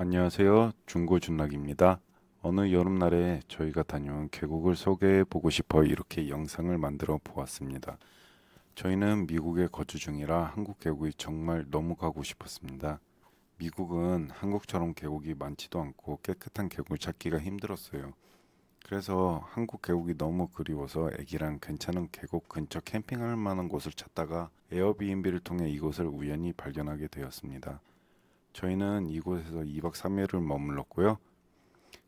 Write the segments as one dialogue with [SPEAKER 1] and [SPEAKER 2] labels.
[SPEAKER 1] 안녕하세요. 중고 준락입니다. 어느 여름날에 저희가 다녀온 계곡을 소개해 보고 싶어 이렇게 영상을 만들어 보았습니다. 저희는 미국에 거주 중이라 한국 계곡이 정말 너무 가고 싶었습니다. 미국은 한국처럼 계곡이 많지도 않고 깨끗한 계곡을 찾기가 힘들었어요. 그래서 한국 계곡이 너무 그리워서 애기랑 괜찮은 계곡 근처 캠핑할 만한 곳을 찾다가 에어비앤비를 통해 이곳을 우연히 발견하게 되었습니다. 저희는 이곳에서 2박 3일을 머물렀고요.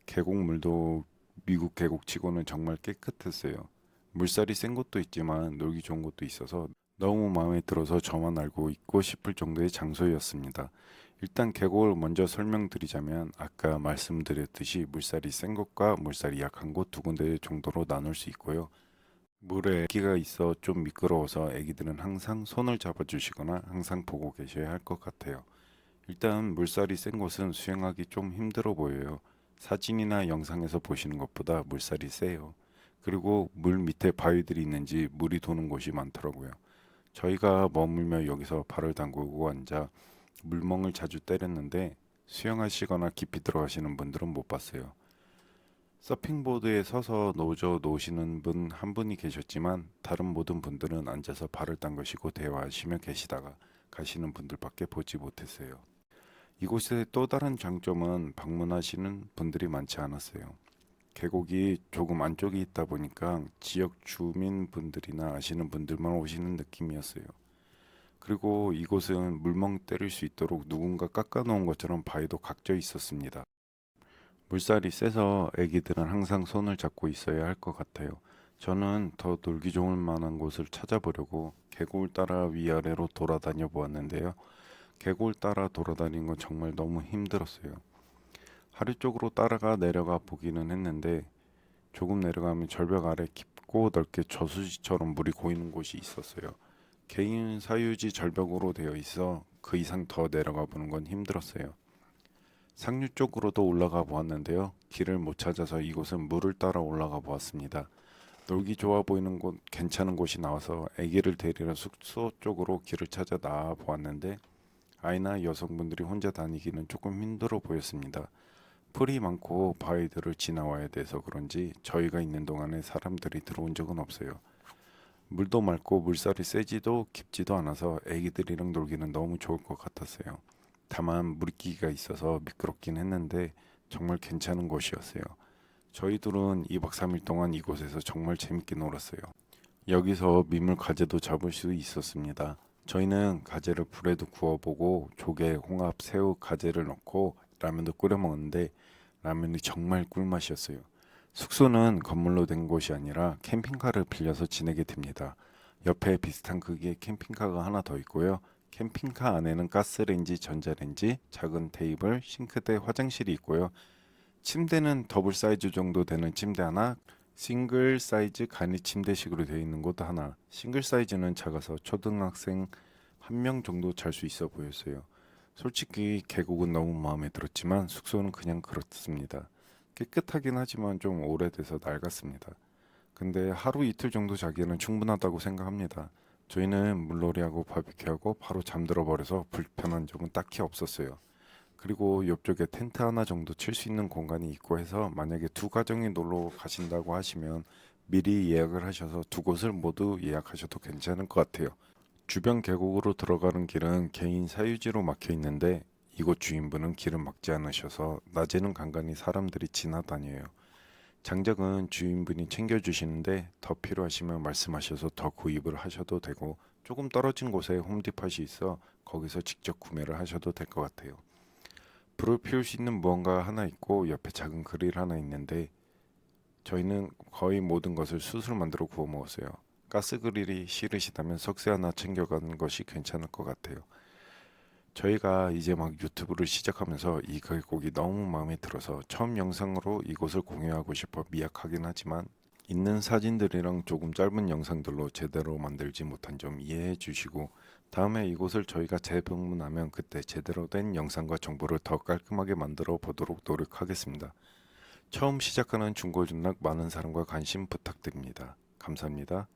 [SPEAKER 1] 계곡 물도 미국 계곡치고는 정말 깨끗했어요. 물살이 센 곳도 있지만 놀기 좋은 곳도 있어서 너무 마음에 들어서 저만 알고 있고 싶을 정도의 장소였습니다. 일단 계곡을 먼저 설명드리자면 아까 말씀드렸듯이 물살이 센 곳과 물살이 약한 곳 두 군데 정도로 나눌 수 있고요. 물에 애기가 있어 좀 미끄러워서 애기들은 항상 손을 잡아주시거나 항상 보고 계셔야 할 것 같아요. 일단 물살이 센 곳은 수영하기 좀 힘들어 보여요. 사진이나 영상에서 보시는 것보다 물살이 세요. 그리고 물 밑에 바위들이 있는지 물이 도는 곳이 많더라고요. 저희가 머물며 여기서 발을 담그고 앉아 물멍을 자주 때렸는데 수영하시거나 깊이 들어가시는 분들은 못 봤어요. 서핑보드에 서서 노저 놓으시는 분 한 분이 계셨지만 다른 모든 분들은 앉아서 발을 담그시고 대화하시며 계시다가 가시는 분들밖에 보지 못했어요. 이곳의 또 다른 장점은 방문하시는 분들이 많지 않았어요. 계곡이 조금 안쪽에 있다 보니까 지역 주민 분들이나 아시는 분들만 오시는 느낌이었어요. 그리고 이곳은 물멍 때릴 수 있도록 누군가 깎아놓은 것처럼 바위도 각져 있었습니다. 물살이 세서 애기들은 항상 손을 잡고 있어야 할 것 같아요. 저는 더 놀기 좋을 만한 곳을 찾아보려고 계곡을 따라 위아래로 돌아다녀 보았는데요. 계곡을 따라 돌아다니는 건 정말 너무 힘들었어요. 하류 쪽으로 따라가 내려가 보기는 했는데 조금 내려가면 절벽 아래 깊고 넓게 저수지처럼 물이 고이는 곳이 있었어요. 개인 사유지 절벽으로 되어 있어 그 이상 더 내려가 보는 건 힘들었어요. 상류 쪽으로도 올라가 보았는데요. 길을 못 찾아서 이곳은 물을 따라 올라가 보았습니다. 놀기 좋아 보이는 곳, 괜찮은 곳이 나와서 아기를 데리러 숙소 쪽으로 길을 찾아 나와 보았는데 아이나 여성분들이 혼자 다니기는 조금 힘들어 보였습니다. 풀이 많고 바위들을 지나와야 돼서 그런지 저희가 있는 동안에 사람들이 들어온 적은 없어요. 물도 맑고 물살이 세지도 깊지도 않아서 애기들이랑 놀기는 너무 좋을 것 같았어요. 다만 물기가 있어서 미끄럽긴 했는데 정말 괜찮은 곳이었어요. 저희들은 2박 3일 동안 이곳에서 정말 재밌게 놀았어요. 여기서 민물 가재도 잡을 수 있었습니다. 저희는 가재를 불에도 구워보고 조개, 홍합, 새우, 가재를 넣고 라면도 끓여 먹었는데 라면이 정말 꿀맛이었어요. 숙소는 건물로 된 곳이 아니라 캠핑카를 빌려서 지내게 됩니다. 옆에 비슷한 크기의 캠핑카가 하나 더 있고요. 캠핑카 안에는 가스레인지, 전자레인지, 작은 테이블, 싱크대, 화장실이 있고요. 침대는 더블 사이즈 정도 되는 침대 하나, 싱글 사이즈 간이 침대식으로 되어 있는 곳 하나. 싱글 사이즈는 작아서 초등학생 한 명 정도 잘 수 있어 보였어요. 솔직히 계곡은 너무 마음에 들었지만 숙소는 그냥 그렇습니다. 깨끗하긴 하지만 좀 오래돼서 낡았습니다. 근데 하루 이틀 정도 자기는 충분하다고 생각합니다. 저희는 물놀이하고 바비큐하고 바로 잠들어 버려서 불편한 점은 딱히 없었어요. 그리고 옆쪽에 텐트 하나 정도 칠 수 있는 공간이 있고 해서 만약에 두 가정이 놀러 가신다고 하시면 미리 예약을 하셔서 두 곳을 모두 예약하셔도 괜찮을 것 같아요. 주변 계곡으로 들어가는 길은 개인 사유지로 막혀 있는데 이곳 주인분은 길을 막지 않으셔서 낮에는 간간히 사람들이 지나다녀요. 장작은 주인분이 챙겨주시는데 더 필요하시면 말씀하셔서 더 구입을 하셔도 되고 조금 떨어진 곳에 홈디팟이 있어 거기서 직접 구매를 하셔도 될 것 같아요. 불을 피울 수 있는 무언가 하나 있고 옆에 작은 그릴 하나 있는데 저희는 거의 모든 것을 숯으로 만들어 구워 먹었어요. 가스 그릴이 싫으시다면 석쇠 하나 챙겨가는 것이 괜찮을 것 같아요. 저희가 이제 막 유튜브를 시작하면서 이 계곡이 너무 마음에 들어서 처음 영상으로 이곳을 공유하고 싶어 미약하긴 하지만 있는 사진들이랑 조금 짧은 영상들로 제대로 만들지 못한 점 이해해 주시고 다음에 이곳을 저희가 재방문하면 그때 제대로 된 영상과 정보를 더 깔끔하게 만들어 보도록 노력하겠습니다. 처음 시작하는 중고전락 많은 사랑과 관심 부탁드립니다. 감사합니다.